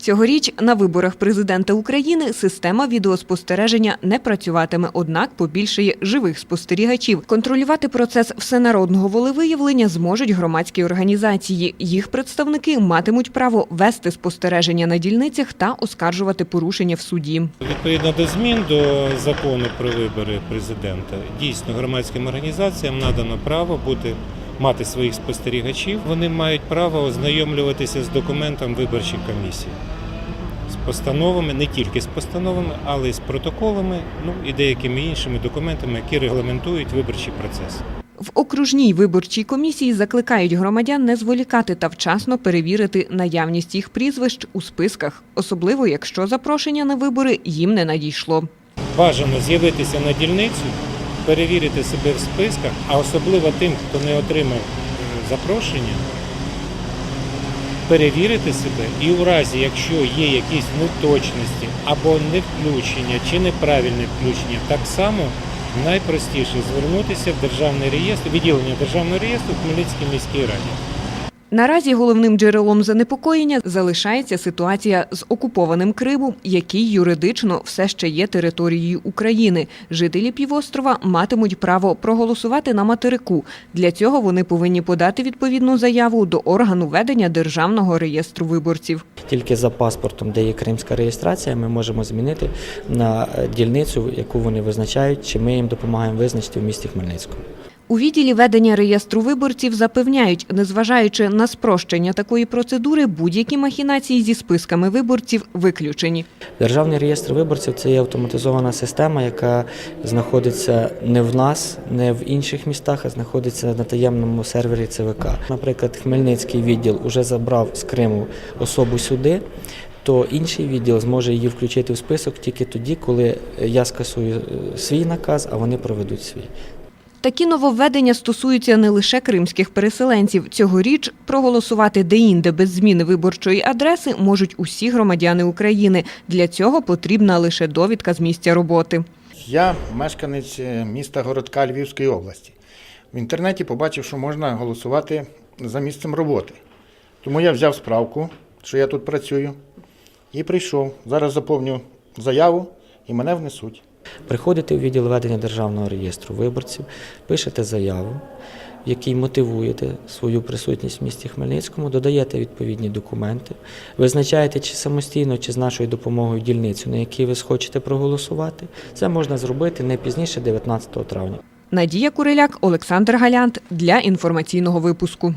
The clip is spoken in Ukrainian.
Цьогоріч на виборах президента України система відеоспостереження не працюватиме, однак побільшає живих спостерігачів. Контролювати процес всенародного волевиявлення зможуть громадські організації. Їх представники матимуть право вести спостереження на дільницях та оскаржувати порушення в суді. Відповідно до змін до закону про вибори президента, дійсно громадським організаціям надано право бути мати своїх спостерігачів. Вони мають право ознайомлюватися з документом виборчих комісій, з постановами, не тільки з постановами, але й з протоколами, ну і деякими іншими документами, які регламентують виборчий процес. В окружній виборчій комісії закликають громадян не зволікати та вчасно перевірити наявність їх прізвищ у списках, особливо якщо запрошення на вибори їм не надійшло. Бажано з'явитися на дільницю, перевірити себе в списках, а особливо тим, хто не отримав е, запрошення, перевірити себе і у разі, якщо є якісь неточності або не включення чи неправильне включення, так само найпростіше звернутися в державний реєстр, відділення державного реєстру в Хмельницькій міській раді. Наразі головним джерелом занепокоєння залишається ситуація з окупованим Кримом, який юридично все ще є територією України. Жителі півострова матимуть право проголосувати на материку. Для цього вони повинні подати відповідну заяву до органу ведення державного реєстру виборців. Тільки за паспортом, де є кримська реєстрація, ми можемо змінити на дільницю, яку вони визначають, чи ми їм допомагаємо визначити в місті Хмельницькому. У відділі ведення реєстру виборців запевняють, незважаючи на спрощення такої процедури, будь-які махінації зі списками виборців виключені. Державний реєстр виборців це є автоматизована система, яка знаходиться не в нас, не в інших містах, а знаходиться на таємному сервері ЦВК. Наприклад, Хмельницький відділ уже забрав з Криму особу сюди. То інший відділ зможе її включити в список тільки тоді, коли я скасую е, свій наказ, а вони проведуть свій. Такі нововведення стосуються не лише кримських переселенців. Цьогоріч проголосувати деінде без зміни виборчої адреси можуть усі громадяни України. Для цього потрібна лише довідка з місця роботи. Я мешканець е, міста Городка Львівської області. В інтернеті побачив, що можна голосувати за місцем роботи. Тому я взяв справку, що я тут працюю, і прийшов. Зараз заповню заяву і мене внесуть. Приходите у відділ ведення державного реєстру виборців, пишете заяву, в якій мотивуєте свою присутність в місті Хмельницькому, додаєте відповідні документи, визначаєте чи самостійно, чи з нашою допомогою дільницю, на якій ви схочете проголосувати. Це можна зробити не пізніше 19 травня. Надія Куриляк, Олександр Галянт для інформаційного випуску.